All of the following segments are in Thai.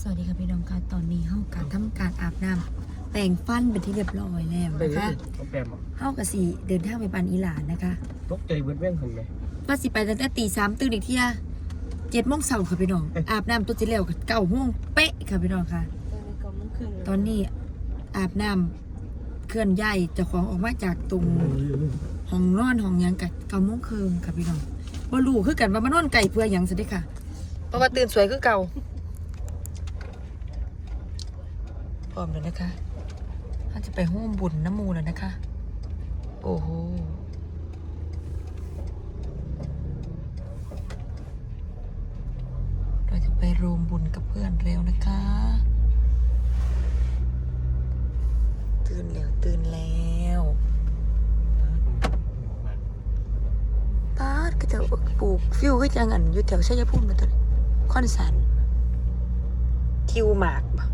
สวัสดีค่ะพี่น้องค่ะตอนนี้เฮาการทำการอาบน้ำแต่งฟันเป็นที่เรียบร้อยแล้วไปนะเลยคะเอาแปมอะเฮากับสีเดินทางไปปันอีหลานนะคะตกใจเบิดแม่งคนไหมว่าสิไปตั้งแต่ตีสามตื่นอีกเที่ยเจ็ดโมงเช้าค่ะพี่น้อง อาบน้ำตัวที่แล้วก็เก้าโมงเป๊ะค่ะพี่น้องค่ะ ตอนนี้อาบน้ำเคลื่อนย้ายเจ้าของออกมาจากตรงห้องนอนห้องหยังกับเก้าโมงครึ่งค่ะพี่น้องบ่รู้คือกันว่ามานอนไก่เพื่อหยังสิเด้ค่ะ เพราะว่าตื่นสวยคือเก่าพ ร้อมแล้วนะคะถ้าจะไปห้มบุญน้ำมูแล้วนะคะ โอ้โหเราจะไปรวมบุญกับเพื่อนเร็วนะคะ ตื่นแล้วตื่นแล้วป้าดก็จะปลูกฟิวก็จังอันอยู่แถวชัยภูมิมาตัวนี้คอนสันทิวหมากบ่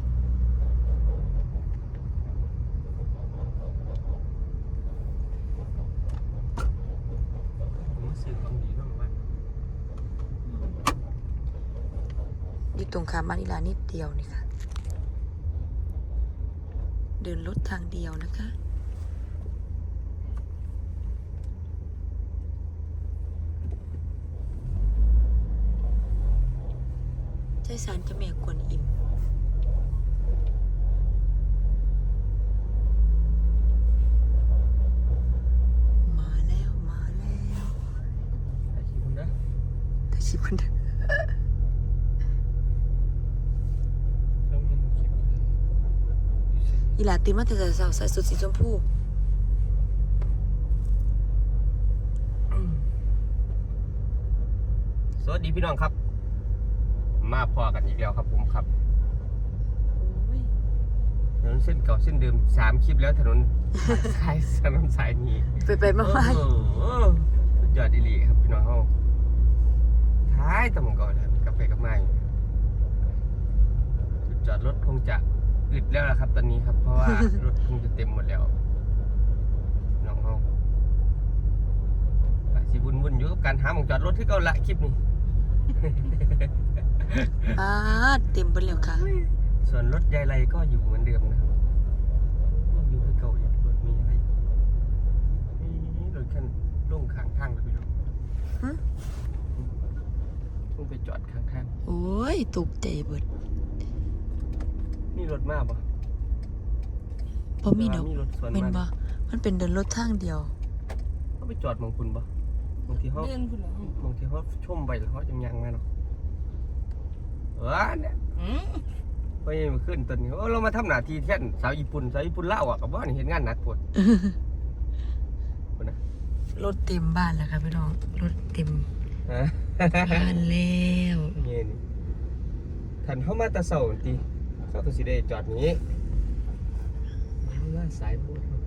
ผมซื้อของดีมากบ้าน อยู่ ตรงข้ามบ้านอีลานิดเดียวนี่ค่ะ เดินรถทางเดียวนะคะใจสารเจะแม่กวนอิ่มมาแล้ว มาแล้วไอ้ขี้คุณนะแต่ชิบคนเดียวต้องเห็นคลิป อีหลาตื่นมาแต่เช้าๆใส่สุดสีชมพูสวัสดีพี่น้องครับ มาพอกันอีกแล้วครับผมครับถนนเส้นเก่าเส้นเดิมสามคลิปแล้วถนนสายถนนสายนี้ไปไปๆมาโอ้โหสุดยอดดีหลีครับพี่น้องเฮาท้ายตำก่อนครับกาแฟกับไม้จุดจอดรถคงจะ อึดแล้วล่ะครับ ตอนนี้ครับ เพราะว่ารถคงจะเต็มหมดแล้วน้องเฮาไปสิวุ่นๆอยู่กับการหาหมองจอดรถที่เก่าละคลิปนี้ๆป้าดเต็มไปแล้วค่ะ ส่วนรถยายไรก็อยู่เหมือนเดิมนะครับอยู่ที่เก่าอยู่รถมีอะไรนี่รถคันลงข้างทางเลยพี่น้องฮะ ต้องไปจอดข้างทาง โอ้ยตกใจเบิด นี่รถมาปะบ่มีดอกมีรถสวนเป็นมาบ่มันเป็นเดินรถทางเดียว เขาไปจอดหมองคุณปะบางทีเขาเล่นพุ่นเหรอบางทีเขาชมไปแล้วเขาจังยังมาเนาะเออเนี่ย อืมไปมาขึ้นตอนนี้โอ้เรามาทำหน้าที่แท่นสาวญี่ปุ่นสาวญี่ปุ่นเล่าวอะกับว่านี่เห็นงานหนักปวดคนนะรถเต็มบ้านแล้วค่ะพี่น้อง รถเต็มฮะบ้านแล้วนี่นี่ทันเข้ามาแตะเสาตี เขาตัวสีได้จอดนี้มาล่าสายพูดครับ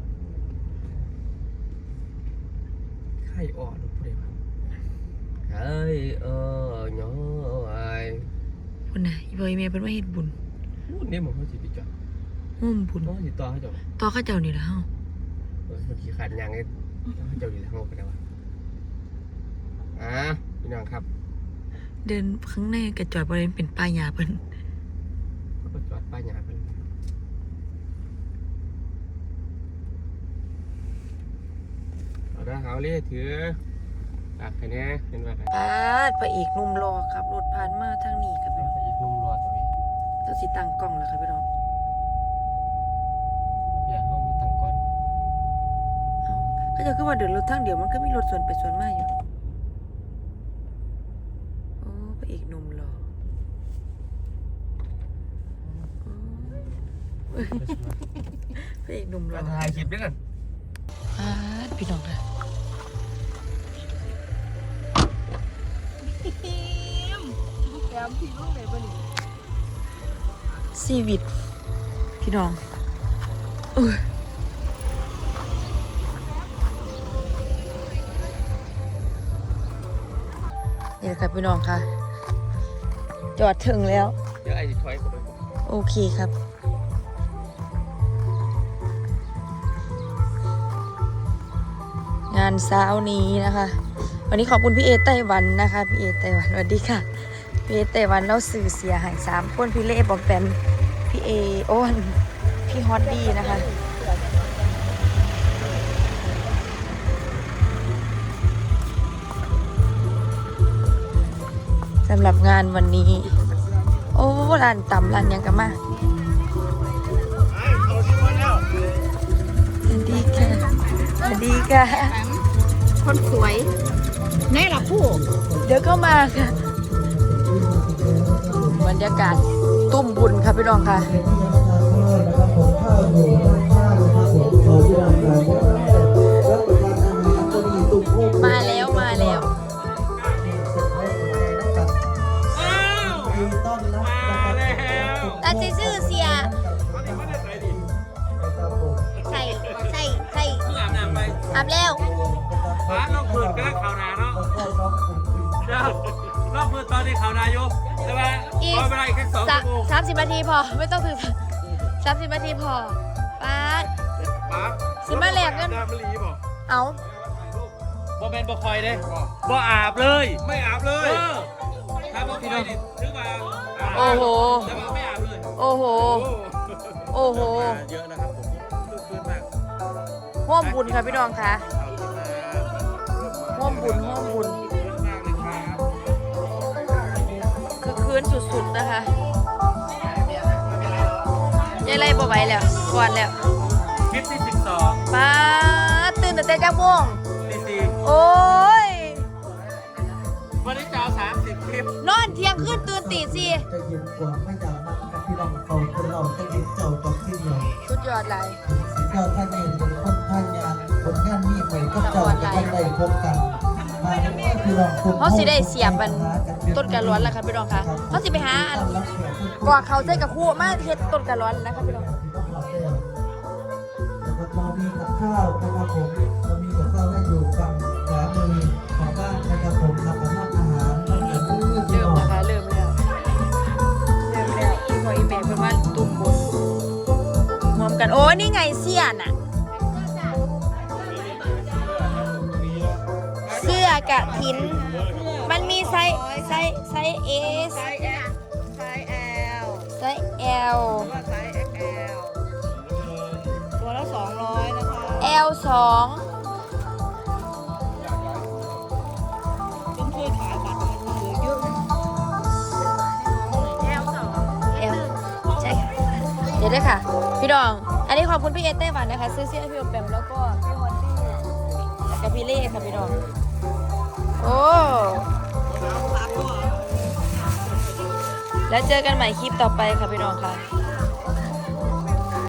ไข่อ่อนลูกผู้ใดวะไข่อ่อนย้อยพุ่นน่ะอีบอยแม่เพิ่นมาเฮ็ดบุญพูดนี่มันเขาสิไปจอดห่มบุญน้องสิต่อเขาจอดต่อเขาเจ้านี่ล่ะเฮาเออเมื่อกี้ขาดยางไอ้เขาเจ้าดีแล้วเขาไปแล้ววะอะพี่น้องครับ เดินข้างในก็จอดบ่ได้เป็นป้ายหญ้าเพิ่นเขาก็จ อดป้ายยาเพิ่นเอาได้เอาเลยถือปากแค่นี้เห็นว่าไงปาดพระเอกหนุ่มรอครับรถผ่านมาทางนี้ครับพี่น้องอีกนุ่มรอดตัวนี้เราสิตั้งกล้องแล้วครับพี่น้องอย่าเข้ามาตั้งก่อน เอ้าเขาเจะคือว่าเดินรถทางเดียวมันก็มีรถสวนไปสวนมาอยู่โอ้พระเอกหนุ่มรอโอ้ย พระเอกหนุ่มรมาอถ่ายคลิปด้วยกันปาดพี่น้องค่ะแกมพี่ลูกไหนบ้านี่ชีวิต พี่น้องอุ้ยนี่แหละครับพี่น้องค่ะ จอดถึงแล้ว เดี๋ยวไอ้ถอยคนไปก่อนโอเคครับานเช้านี้นะคะ วันนี้ขอบคุณพี่เอไต้หวันนะคะพี่เอไต้หวันสวัสดีค่ะพี่เตวันเราสื่อเสียหายสามคนพี่เล่บอมแปมพี่เอโอ้นพี่ฮอตดีนะคะสำหรับงานวันนี้ โอ้ร้านต่ำร้านยังกันมาสวัสดีค่ะสวัสดีค่ะ คนสวยแน่ละผู้ เดี๋ยวเข้ามาค่ะบรรยากาศตุ้มบุญค่ะพี่น้องค่ะมาแล้วมาแล้วแต่จะชื่อเสียใส่ใส่ใส่อาบน้ำไปอาบแล้ว เนาะเดี๋ยวลองเปิดตอนนี้ข่าวนาอยู่แต่ว่าขอเวลาอีกแค่สองสาชั่วโมงสามสิบนาทีพอไม่ต้องถึงสามสิบนาทีพอป้าดปั๊บสิมาแลกเงิน น้ำมะลีบอกเอาบ่เป็นบ่คอยเด้บ่อาบเลยไม่อาบเลยถ้าบ่คอยนี่ถึงว่าโอ้โห แต่ว่าไม่อาบเลยโอ้โห โอ้โหเยอะนะครับผมคึกคืนมาก ห่วมบุญค่ะพี่น้องค่ะ เอา ขึ้นมาห่วมบุญห่วมบุญเยอะมากเลยครับคือคืนสุดๆนะคะยายไรบ่ไหวแล้วก่อนแล้วคลิปที่12ป้าดตื่นแต่แต่จักโมงตีสี่โอ้ย วันนี้จะเอา30คลิปนอนเที่ยงคืนตื่นตีสี่จะเย็นกว่าไม่อยากนักกับพี่น้องเขาคนเราจะเย็นเจ้ากับที่เดียวสุดยอดเลยสีเจ้าท่านเองเป็นคนท่านงานผลงานมีไปก็เจ้าจะได้ได้พบกันมา เมื่อพี่น้อเขาสิได้เสียบมันต้นกระร้อนแล้วค่ะพี่น้องค่ะเขาสิไปหาอันกว่าเขาใส่กับคู่มาเฮ็ดต้นกระร้อนนะคะพี่น้องนะครับเรามีกับข้าวนะครับผมเรามีกับข้าวให้อยู่ฝั่งขวามือของบ้านนะครับผมทำอาหารอาหารตั้งแต่มื้อที่เริ่มนะคะเริ่มแล้วเริ่มแล้วอีพออีแม่เพิ่นว่าตุ้มบุญรวมกันโอ้ยนี่ไงเสียน่ะ เสื้อกะถิน มันมีไซส์ไซส์ไซส์ S ไซส์แอลไซส์แอลไซส์ L ว่าไซส์ XL ตัวละสองร้อยนะคะ L สองซึ่งช่วยขายบัตรมันเหลือเยอะ L สอง L ใช่ค่ะเดี๋ยวด้วยค่ะ พี่ดอง อันนี้ขอบคุณพี่เอเต้หวันนะคะ ซื้อเสื้อให้พี่โอแปมแล้วก็พี่ฮอนดี้แล้วก็พี่เล่ค่ะพี่ดอง โอ้ แล้วเจอกันใหม่คลิปต่อไปค่ะพี่น้องค่ะ